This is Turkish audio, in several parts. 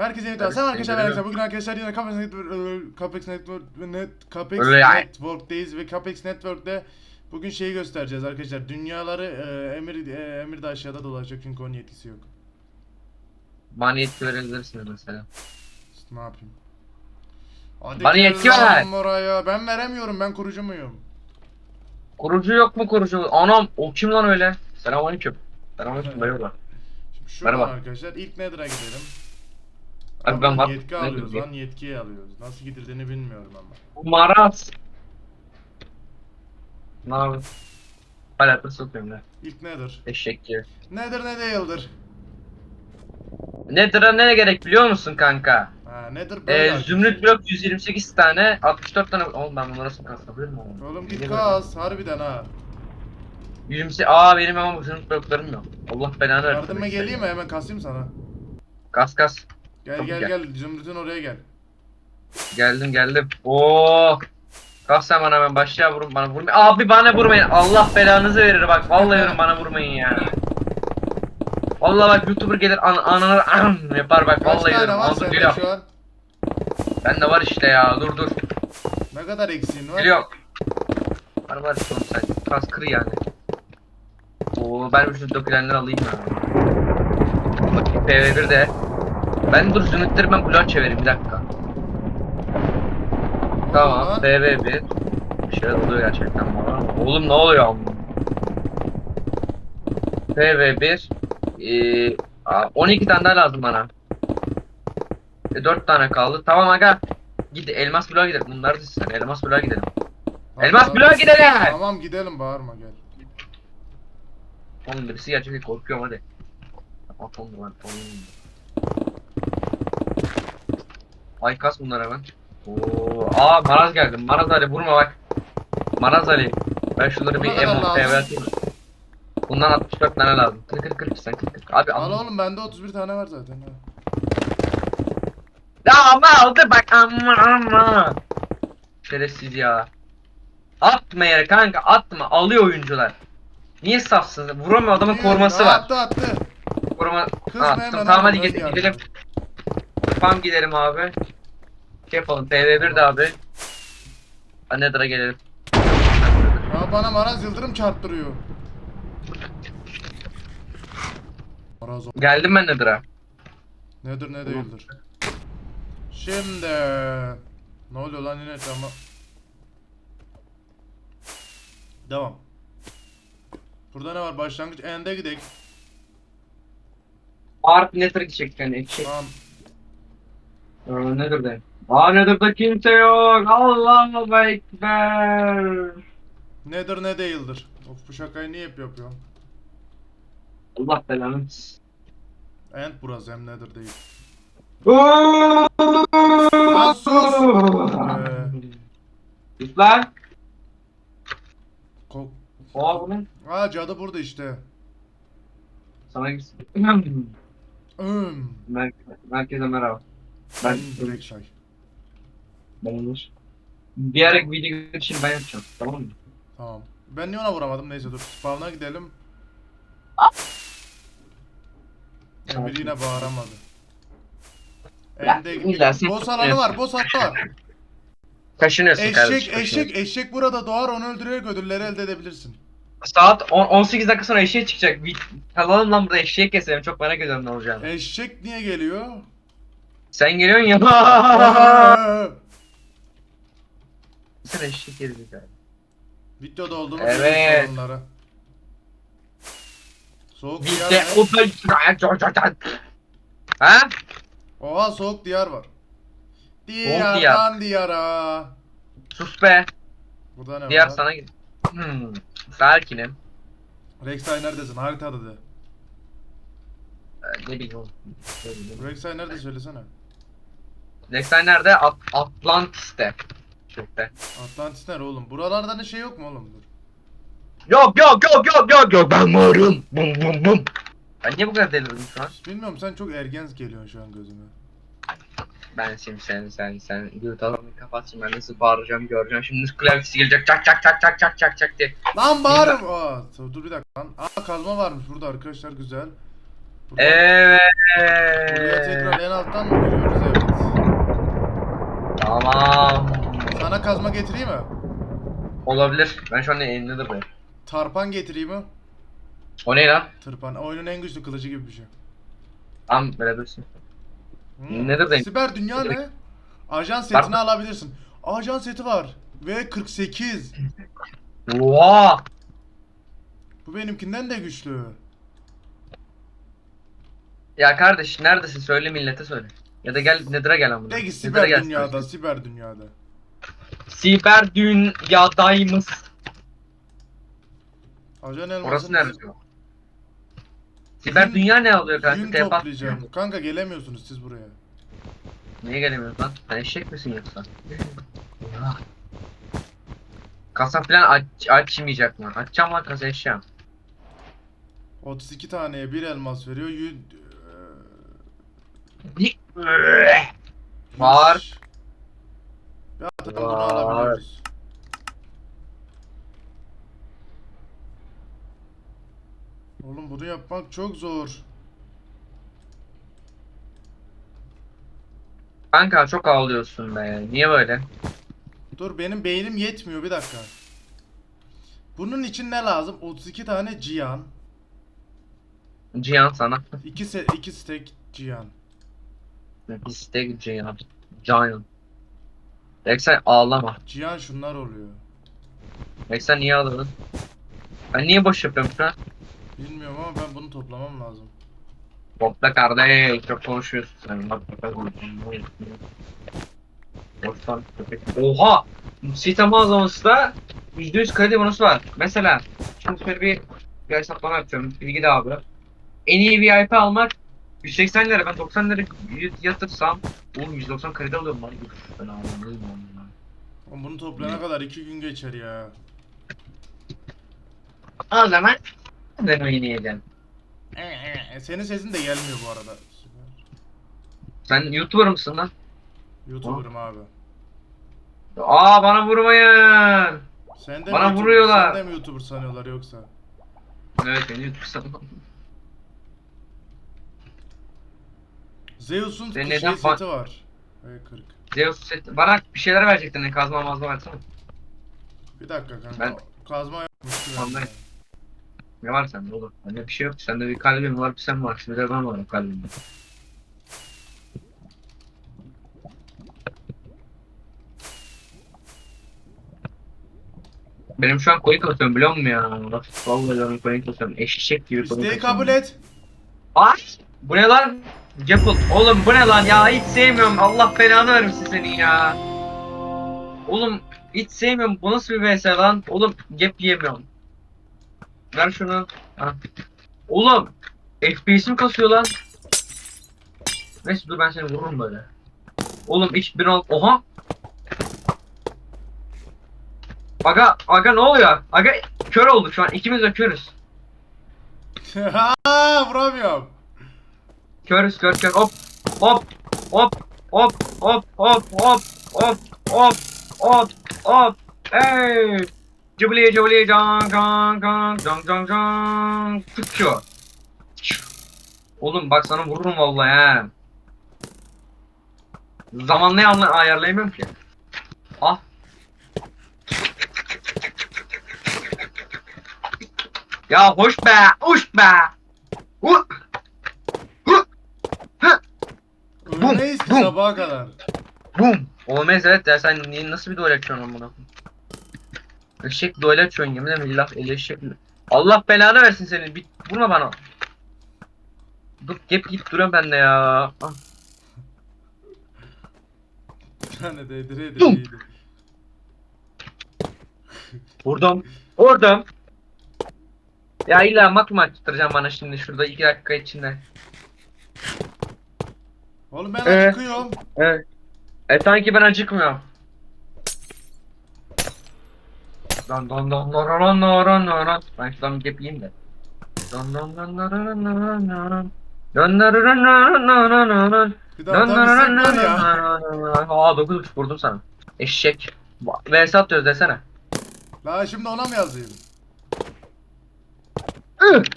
Herkese iyi Evet, Sen arkadaşlar arkadaşlar bugün arkadaşlar yine Capex Network Capex Network Net Capex. Network'teyiz ve Capex Network'te bugün şeyi göstereceğiz arkadaşlar. Dünyaları e, Emir e, Emir de aşağıda dolaşacak çünkü onun yetkisi yok. Bana yetki verebilirsiniz mesela. İşte ne yapayım? Hadi Bana yetki ver. Buraya. Ben veremiyorum. Ben kurucu muyum? Kurucu yok mu kurucu? Anam o kim lan öyle? Selamünaleyküm. Selamünaleyküm merhaba. Şimdi şuradan Merhaba. arkadaşlar ilk Nether'a gidelim. Abi ben var. yetki ne alıyoruz lan yetkiyi alıyoruz. Nasıl gidildiğini bilmiyorum ama. Bu Maraz. Ne yapayım? Hala sokuyorum lan. İlk Nether. Eşekçi. Nether ne değildir? Nether'a ne gerek biliyor musun kanka? Ha Nether böyle. Ee, zümrüt blok 128 tane, 64 tane. Oğlum ben bunları nasıl kasabilirim oğlum? Oğlum git kaz harbiden ha. 128 Aa benim ama zümrüt bloklarım yok. Allah belanı versin. Yardıma geleyim mi hemen kasayım sana. Kas kas. Gel gel gel. gel Zümrüt'ün oraya gel. Geldim geldim. Oo. Kas sen bana hemen başla vurun bana vurmayın. Abi bana vurmayın. Allah belanızı verir bak. Vallahi diyorum bana vurmayın ya. Vallahi bak YouTuber gelir an ananı an yapar bak. Kaç Vallahi tane diyorum. var sende şu an? Bende var işte ya. Dur dur. Ne kadar eksiğin var? Geliyor. Var var işte oğlum sen. Kas kır yani. Oo ben şu dökülenleri alayım ya. Bakayım PV1 de. Ben dur zümrütleri ben bloğa çevireyim bir dakika. Tamam Lan. PV1. Bir şeyler oluyor gerçekten bana. Oğlum ne oluyor? PV1. Ee, aa, 12 tane daha lazım bana. E, 4 tane kaldı. Tamam aga. Gid elmas bloğa gidelim. Bunları dizsen elmas bloğa gidelim. Tamam, Elmas bloğa gidelim. Tamam gidelim bağırma gel. Oğlum birisi gerçekten korkuyorum hadi. Atom var, atom. Ay kas bunlar hemen. Oo, aa Maraz geldi. Maraz Ali vurma bak. Maraz Ali. Ben şunları bir Ne kadar emo lazım? PV atayım. Bundan 64 tane lazım. Kır kır kır sen kır kır. Abi Al al. oğlum bende 31 tane var zaten. ha. Ya ama aldı bak amma amma. Şerefsiz ya. Atma yere kanka atma. Alıyor oyuncular. Niye safsın? Vuramıyor adamın koruması var. Attı attı. Koruma... Kızma Ha, hemen tamam abi, hadi gide- yardım gidelim. Tamam gidelim abi. Şey yapalım PV1 de abi. Annedir'a gelelim. Ya bana Maraz Yıldırım çarptırıyor. Maraz o. Geldim ben Nether'a. Nedir ne değildir. Şimdi ne oluyor lan yine tamam. Devam. Burada ne var? Başlangıç end'e gidelim. Arp Nether'a gidecek yani. Şey, Tamam. Aa, Nether'da. Aa Nether'da kimse yok. Allahu Ekber. Nedir ne değildir. Of bu şakayı niye hep yapıyorum? Allah belanı. End burası hem nedir değil. Lan sus! Ee, Sus lan. Kok. Oha bu ne? Aa cadı burada işte. Sana gitsin. Mer Merkeze merhaba. Ben Ben direkt say. Ben olur. Bir ara video için ben yapacağım. Tamam mı? Tamam. Ben niye ona vuramadım? Neyse dur. Spawn'a gidelim. Emir yine bağıramadı. Ya, End'e sen Boss alanı var, boss alanı var. Kaşınıyorsun Eşek, kardeşim. eşek, eşek burada doğar, onu öldürerek ödülleri elde edebilirsin. Saat 10, 18 dakika sonra eşeğe çıkacak. Bir kalalım lan burada eşeğe keselim. Çok merak ediyorum ne olacağını. Eşek niye geliyor? Sen geliyorsun ya. Sen eşek gelecek abi. Videoda olduğunu Evet. onlara. Soğuk diyar de ne? open... Ha? Oha soğuk diyar var. diyar. Diyardan diyara. Sus be. Burada ne Diğer var? sana git. Hmm. Sakinim. Rexay neredesin? Haritada de. Ee, ne bileyim oğlum. Ne bileyim. Rexay nerede söylesene. Next'ler nerede? At Atlantis'te. Şurada. Atlantis nere oğlum? Buralarda ne şey yok mu oğlum? Dur. Yok yok yok yok yok yok ben varım. Bum bum bum. Ben niye bu kadar delirdim şu an? Bilmiyorum sen çok ergen geliyorsun şu an gözüme. Ben şimdi sen sen sen yurtalarını kapat şimdi ben nasıl bağıracağım göreceğim şimdi klavyesi gelecek çak çak çak çak çak çak çak diye. Lan bağırım. Aa, dur bir dakika lan. Aa kazma varmış burada arkadaşlar güzel. Buradan- Evet. Buraya tekrar en alttan mı giriyoruz? Evet. Tamam. Sana kazma getireyim mi? Olabilir. Ben şu an elimde duruyor. Tarpan getireyim mi? O ne lan? Tırpan. Oyunun en güçlü kılıcı gibi bir şey. Tamam böyle dursun. Hmm. Nedir renk? Siber dünya ne? Ajan setini alabilirsin. Ajan seti var. Ve 48. Oha. Bu benimkinden de güçlü. Ya kardeş neredesin söyle millete söyle. Ya da gel Nether'a gel amına. Peki Nether'a siber gel. dünyada, siber dünyada. Siber dünyadaymış. Ajan elması Orası neresi? Siber dünya ne alıyor kanka? Yün Tepat. toplayacağım. Kanka gelemiyorsunuz siz buraya. Niye gelemiyorsun lan? Sen eşek misin yoksa? Kasa falan aç, açmayacak mı? Açacağım lan kasa eşya. 32 taneye bir elmas veriyor. Yün... Var. Var. Oğlum bunu yapmak çok zor. Kanka çok ağlıyorsun be. Niye böyle? Dur benim beynim yetmiyor bir dakika. Bunun için ne lazım? 32 tane cihan, Cihan sana. 2 se 2 stack cihan. İstek Cihan. Cihan. Reksen ağlama. Cihan şunlar oluyor. Reksen niye ağladın? Ben niye boş yapıyorum şu an? Bilmiyorum ama ben bunu toplamam lazım. Topla kardeş. Çok konuşuyorsun sen. Bak bak Boştan köpek. Oha! Sita mağazaması da %100 kredi bonusu var. Mesela şimdi şöyle bir, bir hesaplama yapıyorum. Bilgi de abi. En iyi VIP almak 180 lira. Ben 90 lira yatırsam oğlum 190 kredi alıyorum lan. Üf, Ben ağlamalıyım onunla. Oğlum bunu toplayana kadar 2 gün geçer ya. O zaman ben oynayacağım. E, Senin sesin de gelmiyor bu arada. Sen YouTuber mısın lan? YouTuber'ım abi. Aa bana vurmayın. Sen de Bana YouTuber- vuruyorlar. Sen de mi YouTuber sanıyorlar yoksa? Evet beni YouTuber sanmam. Zeus'un şey neden seti var. V40. Zeus set, bana bir şeyler verecektin. Ne kazma mazma versene. Bir dakika kanka. Ben- Kazma yapmış gibi. Vallahi. Ne var sende oğlum? Bende bir şey yok. Sende bir kalbim var, bir sen var. Şimdi de ben varım kalbimde. Benim şu an koyun kasıyorum biliyor musun ya? Vallahi ben koyun kasıyorum. Eşek gibi koyun İsteği kasıyorum. kabul et. Ay! Bu ne lan? Japple. Oğlum bu ne lan ya? Hiç sevmiyorum. Allah belanı vermesin senin ya. Oğlum hiç sevmiyorum. Bu nasıl bir vs lan? Oğlum gap yiyemiyorum. Ver şunu. Ha. Oğlum FPS'im kasıyor lan. Neyse dur ben seni vururum böyle. Oğlum hiç bir ol... Oha! Aga, aga ne oluyor? Aga kör olduk şu an. İkimiz de körüz. Vuramıyorum. Körüz kör kör. Hop hop hop hop hop hop hop hop hop hop hop. Hey! Cibli cibli can can can can can can Tıkıyor Oğlum bak sana vururum vallahi ha Zamanlayı anla ayarlayamıyorum ki? Ah. Ya hoş be hoş be. Huh! Bum, Öyleyiz ki bum. sabaha kadar. Bum. Olmaz evet ya sen niye- nasıl bir duel açıyorsun amına? Eşek duel açıyorsun yemin ederim laf el eşek. Allah belanı versin seni. Bir vurma bana. Dur gep git duruyorum ben de ya. Ah. Bir tane değdire Bum. değdire. Vurdum. Vurdum. Ya illa mat mı açtıracağım bana şimdi şurada iki dakika içinde. Oğlum ben Ee? acıkıyorum. Evet. E sanki ben acıkmıyorum. Don don don don don don don don don. Ben şuradan bir gep yiyeyim de. Don don don don don don don don. Don don don don don don don don. Bir daha Don don don var don ya. don don. Aa 9 vurdum sana. Eşek. Vs atıyoruz desene. La şimdi ona mı yazayım?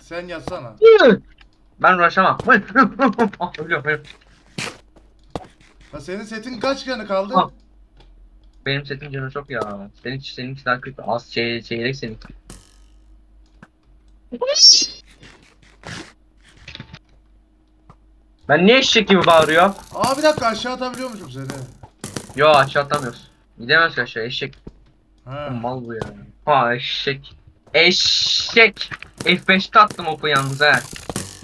Sen yazsana. Ben uğraşamam. Ah, ölüyorum, ölüyorum. Ha senin setin kaç kanı kaldı? Ah. Benim setim canı çok ya. Senin senin daha kötü. Az şey çeyrek senin. Ben niye eşek gibi bağırıyor? Aa bir dakika aşağı atabiliyormuşum seni. Yo aşağı atamıyoruz. Gidemez ki aşağı eşek. Ha. Mal bu ya. Ha eşek. Eşek. F5'te attım oku yalnız he.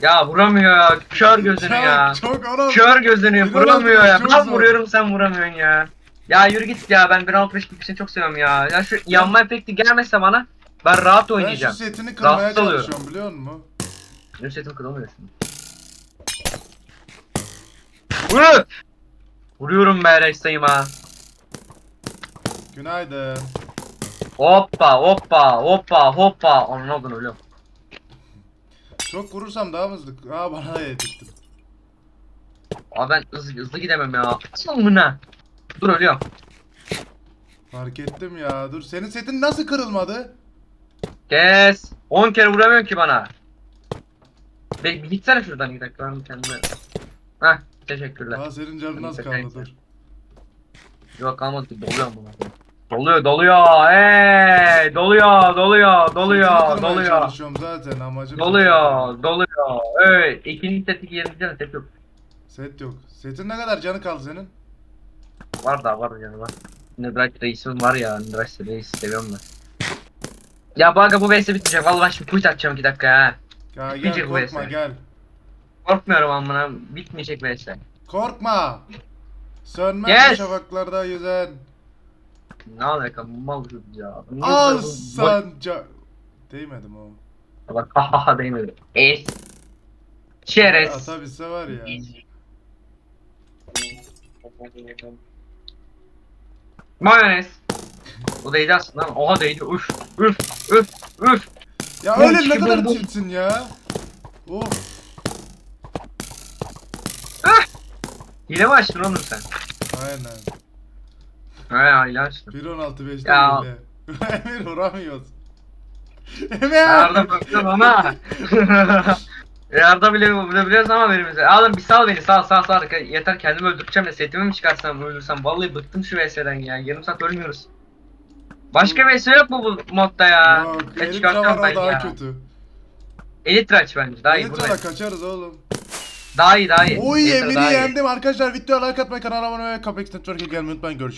Ya vuramıyor ya. Kör gözünü ya. Çok, oğlum. Kör gözünü vuramıyor ya. çok Ben zor. vuruyorum sen vuramıyorsun ya. Ya yürü git ya ben 1.65 bir çok seviyorum ya. Ya şu yanma efekti gelmese bana ben rahat Ben şu oynayacağım. setini kırmaya Rahatsız oluyorum. çalışıyorum biliyor musun? Benim setim kırılmıyor şimdi. Vur! Vuruyorum be Rex'tayıma. Günaydın. Hoppa hoppa hoppa hoppa. Onun olduğunu ölüyorum. Çok vurursam daha hızlı? Aa bana da yedirttin. Abi ben hızlı, hızlı gidemem ya. Amına. Dur ölüyorum. Fark ettim ya. Dur senin setin nasıl kırılmadı? Kes. 10 kere vuramıyorsun ki bana. Be bir gitsene şuradan bir dakika ben kendime. Heh teşekkürler. Aa senin canın az kaldı dur. Yok kalmadı ki doluyor buna. Doluyor doluyor. Hey doluyor doluyor doluyor kırmaya doluyor. çalışıyorum zaten amacım. Doluyor doluyor. Evet ikinci seti yerinde set yok. Set yok. Setin ne kadar canı kaldı senin? Var da var yani var. Nidrak reisim var ya Nidrak reis seviyorum ben. Ya aga bu vs bitmeyecek. Vallahi şimdi kuyut atacağım 2 dakika ha. Ya gel Bitmeyecek bu korkma gel. Korkmuyorum amına bitmeyecek vs. Korkma. Sönmez Yes. bu şafaklarda yüzen. Ne alaka mal çocuk ya. Niye Al sanca... Değmedim o. Bak ha ha ha değmedi. Es. Çerez. Atabilse var ya. Mayonez. Bu değdi aslında ama oha değdi. Üf üf üf üf. Ya Bu öyle ne kadar bomba- tiltsin ya. Of. Hile mi açtın oğlum sen? Aynen. He hile açtım. 1.16 5'te Ya. öyle. Emir vuramıyoruz. Emir. Yardım baktım ama. Yardım bile bile biliyorsun ama mesela. Oğlum bir sal beni sal sal sal. Yeter kendimi öldüreceğim ya setimi mi çıkarsam öldürsem. Vallahi bıktım şu VS'den ya. Yarım saat ölmüyoruz. Başka VS yok mu bu modda ya? Yok. Ya çıkartacağım var o daha ya. kötü. Elite Rush bence daha iyi Elitra'da buradayım. kaçarız oğlum. Daha iyi daha iyi. Oy Elite Emir'i daha iyi. yendim arkadaşlar. Videoya like atmayı, kanala abone olmayı, Capex Network'e gelmeyi unutmayın. Görüşürüz.